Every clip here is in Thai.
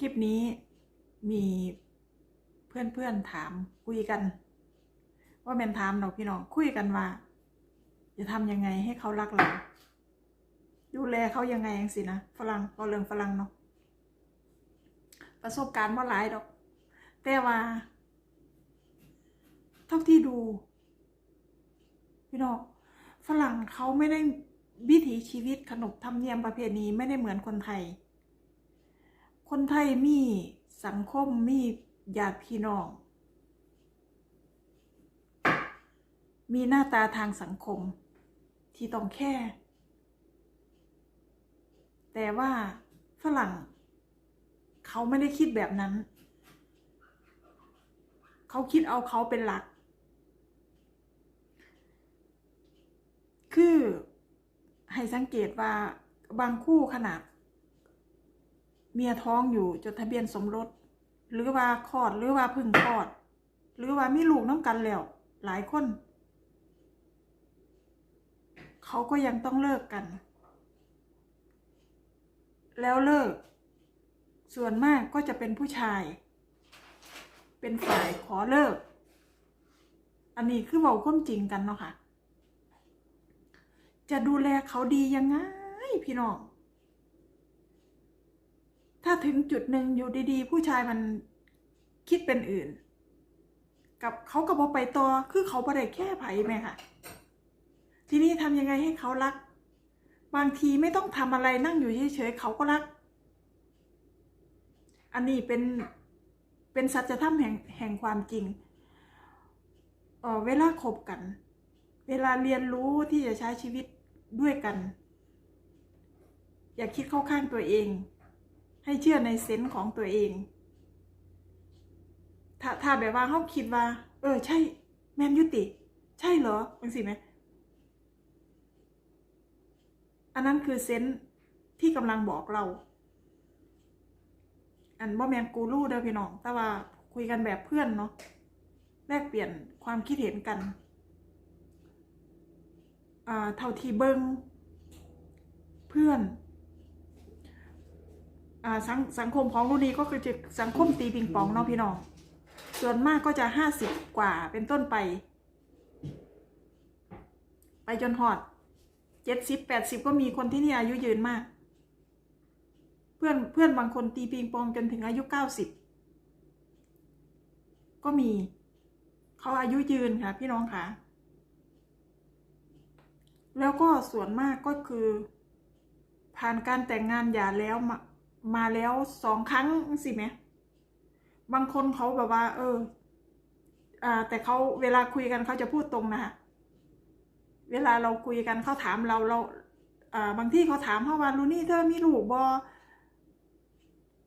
คลิปนี้มีเพื่อนๆถามคุยกัน ว่าแมนถามเราพี่น้องคุยกันว่า จะทำยังไงให้เขารักเราดูแลเขายังไงยังสินะฝรั่งพอเรื่องฝรั่งเนาะประสบการณ์ว่าหลายดอก แต่ว่า เท่าที่ดู พี่น้องฝรั่งเขาไม่ได้วิถีชีวิตขนบธรรมเนียมประเพณีไม่ได้เหมือนคนไทย คนไทยมีสังคมมีญาติพี่น้อง มีหน้าตาทางสังคม ที่ต้องแค่ แต่ว่าฝรั่ง เขาไม่ได้คิดแบบนั้น เขาคิดเอาเขาเป็นหลัก คือให้สังเกตว่าบางคู่ขนาด เมียท้องอยู่จดทะเบียนสมรส หรือว่าคลอดหรือว่าพึ่งคลอด หรือว่ามีลูกน้ำกันแล้ว หลายคน เขาก็ยังต้องเลิกกัน แล้วเลิก ส่วนมากก็จะเป็นผู้ชาย เป็นฝ่ายขอเลิก อันนี้คือเบาความจริงกันเนาะค่ะ จะดูแลเขาดียังไงพี่น้อง ถ้าถึงจุดหนึ่งอยู่ดีๆ ผู้ชายมันคิดเป็นอื่น กับเขาก็บอไปต่อคือเขาประเดแค่ไผ่ไหมค่ะ ทีนี้ทำยังไงให้เขารัก บางทีไม่ต้องทำอะไรนั่งอยู่เฉยๆเขาก็รัก อันนี้เป็นเป็นสัจธรรมแห่งแห่งความจริงเออเวลาคบกัน เวลาเรียนรู้ที่จะใช้ชีวิตด้วยกัน อย่าคิดเข้าข้างตัวเอง ให้เชื่อในเซนส์ของตัวเอง ถ้าถ้าแบบว่าเขาคิดว่า เออ ใช่ แมนยุติ ใช่เหรอเป็นสิไหมอันนั้นคือเซนส์ที่กำลังบอกเรา อันบ่แมนกูรูเด้อพี่น้อง แต่ว่าคุยกันแบบเพื่อนเนาะแลกเปลี่ยนความคิดเห็นกันอ่าเท่าที่เบิ้งเพื่อน อ่าสังสังคมของรุ่นนี้ก็คือจะสังคมตีปิงปองเนาะพี่น้องส่วนมากก็จะห้าสิบกว่าเป็นต้นไป ไปจนหอดเจ็ดสิบแปดสิบก็มีคนที่นี่อายุยืนมาก เพื่อนเพื่อนบางคนตีปิงปองจนถึงอายุเก้าสิบก็มีเขาอายุยืนค่ะ พี่น้องค่ะ แล้วก็ส่วนมากก็คือ ผ่านการแต่งงานหย่าแล้ว มาแล้วสองครั้งสิไหมบางคนเขาแบบว่า เออ อ่า แต่เขาเวลาคุยกันเขาจะพูดตรงนะคะเวลาเราคุยกันเขาถามเราเรา อ่า บางที่เขาถามเขาว่าลูนี่เธอมีลูกบอ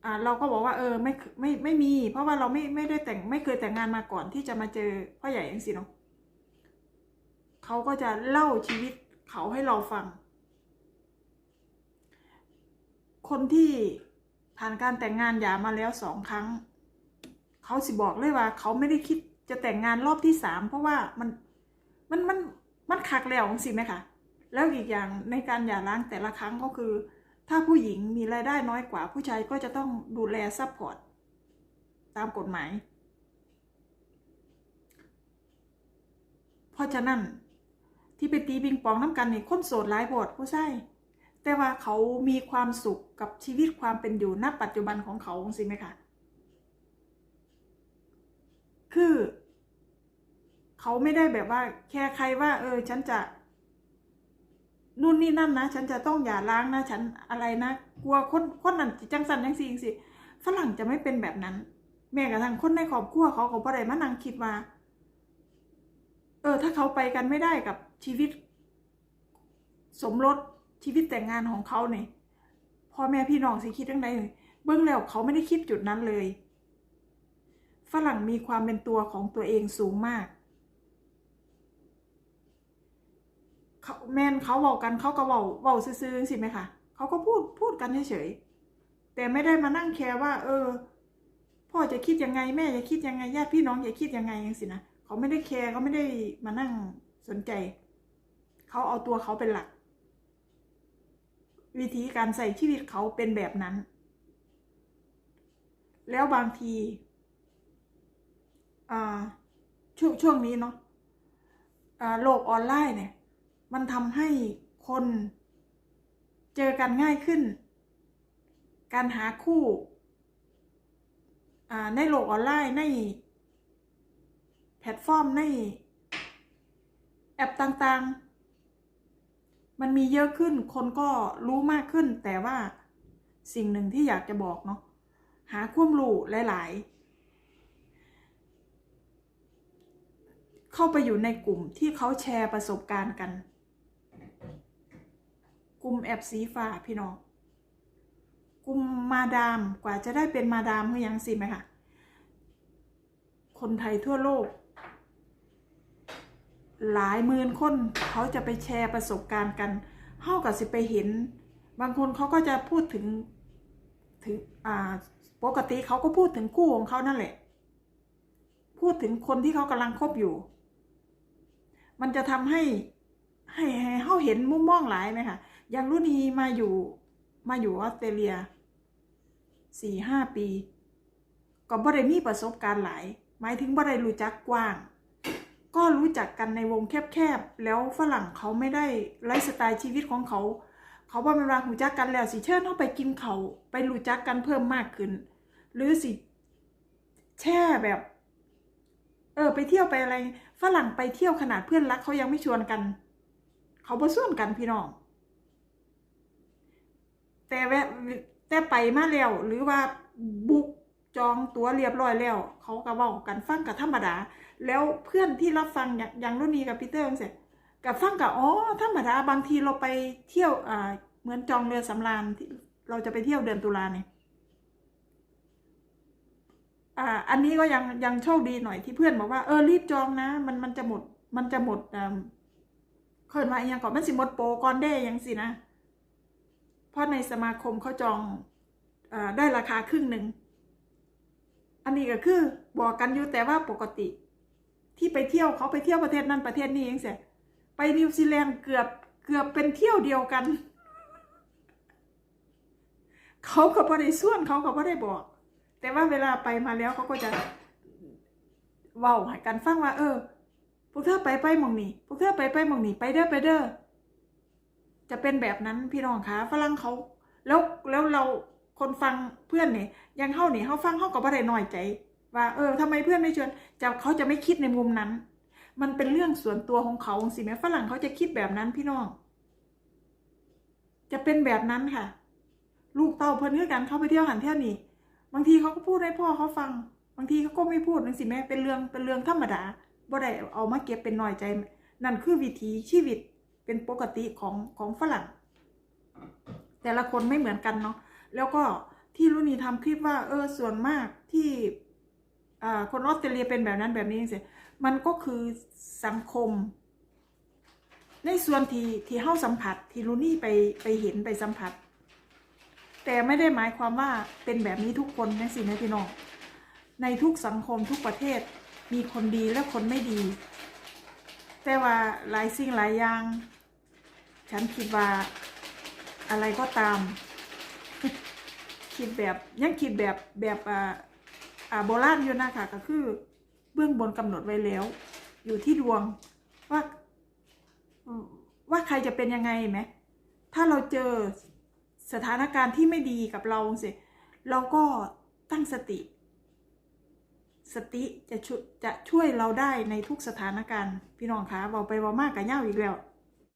อ่า เราก็บอกว่า เออ ไม่ไม่ไม่มี เพราะว่าเราไม่ไม่ได้แต่งไม่เคยแต่งงานมาก่อนที่จะมาเจอพ่อใหญ่เองสิเนาะเขาก็จะเล่าชีวิตเขาให้เราฟัง คนที่ผ่านการแต่งงานหย่ามาแล้วสองครั้ง เขาสิบอกเลยว่า เขาไม่ได้คิดจะแต่งงานรอบที่สามเพราะว่ามันมันมันมันคักแล้วสิไหมคะแล้วอีกอย่างในการหย่าร้างแต่ละครั้งก็คือ ถ้าผู้หญิงมีรายได้น้อยกว่า ผู้ชายก็จะต้องดูแลซัพพอร์ตตามกฎหมาย เพราะฉะนั้นที่ไปตีปิงปองน้ำกันนี่คนโสดหลายโพดผู้ใช่ แต่ว่าเขามีความสุขกับชีวิตความเป็นอยู่ณปัจจุบันของเขาสิไหมคะคือ เขาไม่ได้แบบว่า แค่ใครว่า เออ ฉันจะนู่นนี่นั่นนะ ฉันจะต้องอย่าล้างนะ ฉันอะไรนะ กลัวคนคนนั้นจังสันจังสีสิฝรั่งจะไม่เป็นแบบนั้น แม้กระทั่งคนในครอบครัวเขาเขาบ่ได้มานั่งคิดว่า เออ ถ้าเขาไปกันไม่ได้กับชีวิต สมรส ชีวิตแต่งงานของเขาเนี่ยพ่อแม่พี่น้องสิคิดยังไงเบื้องแล้วเขาไม่ได้คิดจุดนั้นเลย ฝรั่งมีความเป็นตัวของตัวเองสูงมากเขาแม่นเขาบอกกันเขาก็เบาเบาซื่อๆสิไหมคะเขาก็พูดพูดกันเฉยๆแต่ไม่ได้มานั่งแคร์ว่า เออ พ่อจะคิดยังไงแม่จะคิดยังไงญาติพี่น้องจะคิดยังไงยังสินะเขาไม่ได้แคร์เขาไม่ได้มานั่งสนใจ เขาเอาตัวเขาเป็นหลัก วิธีการใส่ชีวิตเขาเป็นแบบนั้น แล้วบางทีช่วงช่วงนี้เนาะอ่าโลกออนไลน์เนี่ย มันทำให้คนเจอกันง่ายขึ้น การหาคู่ในโลกออนไลน์ในแพลตฟอร์มในแอปต่างๆ มันมีเยอะขึ้น คนก็รู้มากขึ้น แต่ว่าสิ่งหนึ่งที่อยากจะบอกเนาะ หาความรู้หลาย ๆ เข้าไปอยู่ในกลุ่มที่เขาแชร์ประสบการณ์กัน กลุ่มแอบสีฟ้าพี่น้อง กลุ่มมาดาม กว่าจะได้เป็นมาดามคือยังสิไหมคะ คนไทยทั่วโลก หลายหมื่นคนเขาจะไปแชร์ประสบการณ์กันเฮากับสิไปเห็น บางคนเขาก็จะพูดถึงถึงอ่าปกติเขาก็พูดถึงคู่ของเขานั่นแหละ พูดถึงคนที่เขากำลังคบอยู่ มันจะทำให้ให้ให้เขาเห็นมุมมองหลายไหมคะอย่างรุ่นนีมาอยู่มาอยู่ออสเตรเลียสี่ห้าปี ก็บ่ได้มีประสบการณ์หลาย หมายถึงบ่ได้รู้จักกว้าง ก็รู้จักกันในวงแคบๆ แล้วฝรั่งเขาไม่ได้ไลฟ์สไตล์ชีวิตของเขา เขาว่ามันวางรู้จักกันแล้วสิเชิญเขาไปกินเขาไปรู้จักกันเพิ่มมากขึ้น หรือสิแช่แบบ เออ ไปเที่ยวไปอะไร ฝรั่งไปเที่ยวขนาดเพื่อนรักเขายังไม่ชวนกัน เขาบ่ส่วนกันพี่น้อง แต่แวะแต่ไปมาแล้วหรือว่าบุก จองตั๋วเรียบร้อยแล้ว เขาก็เว้ากันฟังกับธรรมดา แล้วเพื่อนที่รับฟังอย่างอย่างรุ่นนี้กับปีเตอร์เสร็จกับฟังกับอ๋อธรรมดาบางทีเราไปเที่ยวอ่าเหมือนจองเรือสำราญที่เราจะไปเที่ยวเดือนตุลาเนี่ยอ่าอันนี้ก็ยังยังโชคดีหน่อยที่เพื่อนบอกว่าเออรีบจองนะ มันมันจะหมดมันจะหมดอ่าเคินมาอหยังก่อนมันสิหมดโปรก่อนได้ยังสินะ เพราะในสมาคมเขาจองอาได้ราคาครึ่งหนึ่ง อันนี้ก็คือบอกกันอยู่แต่ว่าปกติ ที่ไปเที่ยวเขาไปเที่ยวประเทศนั้นประเทศนี้เองเสียไปนิวซีแลนด์เกือบเกือบเป็นเที่ยวเดียวกัน เขาก็บ่ได้ส่วนเขาก็บ่ได้บอก แต่ว่าเวลาไปมาแล้วเขาก็จะเว้าให้กันฟังว่า เออพวกเธอไปไปมองนี่พวกเธอไปไปมองนี่ไปเด้อไปเด้อจะเป็นแบบนั้นพี่น้องคะฝรั่งเขาแล้วแล้วเรา คนฟังเพื่อนเนี่ยยังเข้าเนี่ยเขาฟังเขาก็บ่ได้น้อยใจ ว่าเออทำไมเพื่อนไม่ชวนจะเขาจะไม่คิดในมุมนั้น มันเป็นเรื่องส่วนตัวของเขาสิแม้ฝรั่งเขาจะคิดแบบนั้นพี่น้อง จะเป็นแบบนั้นค่ะ ลูกเต้าเพิ่นคือกันเขาไปเที่ยวหันเที่ยวนี่บางทีเขาก็พูดให้พ่อเขาฟัง บางทีเขาก็ไม่พูดนั่นสิแม่เป็นเรื่องเป็นเรื่องธรรมดาบ่ได้เอามาเก็บเป็นน้อยใจ นั่นคือวิถีชีวิตเป็นปกติของของฝรั่ง แต่ละคนไม่เหมือนกันเนาะ แล้วก็ที่รุ่นนี้ทำคลิปว่าเออส่วนมากที่อ่าคนออสเตรเลียเป็นแบบนั้นแบบนี้สิมันก็คือสังคม ในส่วนที่ที่เฮ้าสัมผัสที่รุ่นนี้ไปไปเห็นไปสัมผัส แต่ไม่ได้หมายความว่าเป็นแบบนี้ทุกคนนะสินะพี่น้องในทุกสังคมทุกประเทศมีคนดีและคนไม่ดี แต่ว่าหลายสิ่งหลายอย่าง ฉันคิดว่าอะไรก็ตาม คิดแบบยังคิดแบบแบบอ่าอ่าโบราณอยู่นะคะก็คือเบื้องบนกำหนดไว้แล้ว อยู่ที่ดวงว่าว่าใครจะเป็นยังไงไหมถ้าเราเจอสถานการณ์ที่ไม่ดีกับเราสิเราก็ตั้งสติ สติจะช่วยจะช่วยเราได้ในทุกสถานการณ์ พี่น้องคะเบาไปเบามากกับเง่าอีกแล้ว